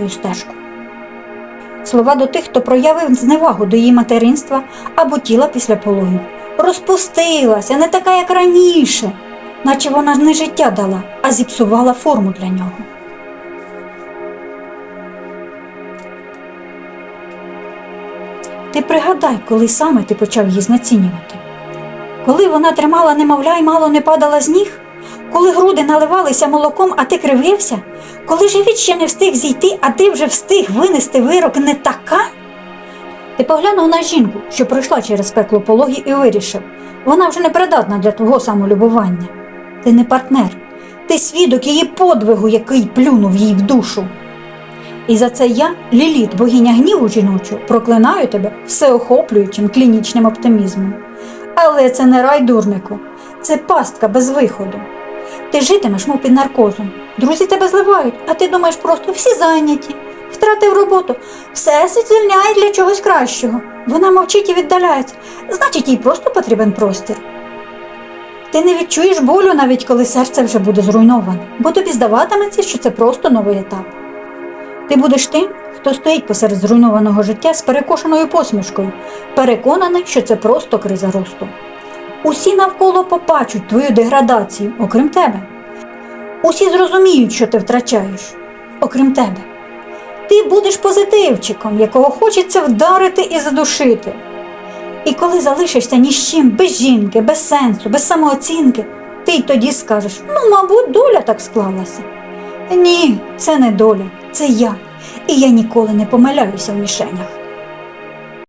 твою стежку. Слова до тих, хто проявив зневагу до її материнства або тіла після пологів. Розпустилася, не така, як раніше, наче вона не життя дала, а зіпсувала форму для нього. Ти пригадай, коли саме ти почав її знецінювати. Коли вона тримала немовля й мало не падала з ніг, коли груди наливалися молоком, а ти кривився, коли живіт ще не встиг зійти, а ти вже встиг винести вирок не така. Ти поглянув на жінку, що пройшла через пекло пологі, і вирішив, вона вже не придатна для твого самолюбування. Ти не партнер, ти свідок її подвигу, який плюнув їй в душу. І за це я, Ліліт, богиня гніву жіночу, проклинаю тебе всеохоплюючим клінічним оптимізмом. Але це не рай дурнику, це пастка без виходу. Ти житимеш, мов під наркозом. Друзі тебе зливають, а ти думаєш просто всі зайняті. Втратив роботу, все звільняє для чогось кращого. Вона мовчить і віддаляється, значить, їй просто потрібен простір. Ти не відчуєш болю, навіть коли серце вже буде зруйноване, бо тобі здаватиметься, що це просто новий етап. Ти будеш тим, хто стоїть посеред зруйнованого життя з перекошеною посмішкою, переконаний, що це просто криза росту. Усі навколо побачать твою деградацію, окрім тебе. Усі зрозуміють, що ти втрачаєш, окрім тебе. Ти будеш позитивчиком, якого хочеться вдарити і задушити. І коли залишишся ні з чим, без жінки, без сенсу, без самооцінки, ти й тоді скажеш: ну, мабуть, доля так склалася. Ні, це не доля, це я. І я ніколи не помиляюся в мішенях.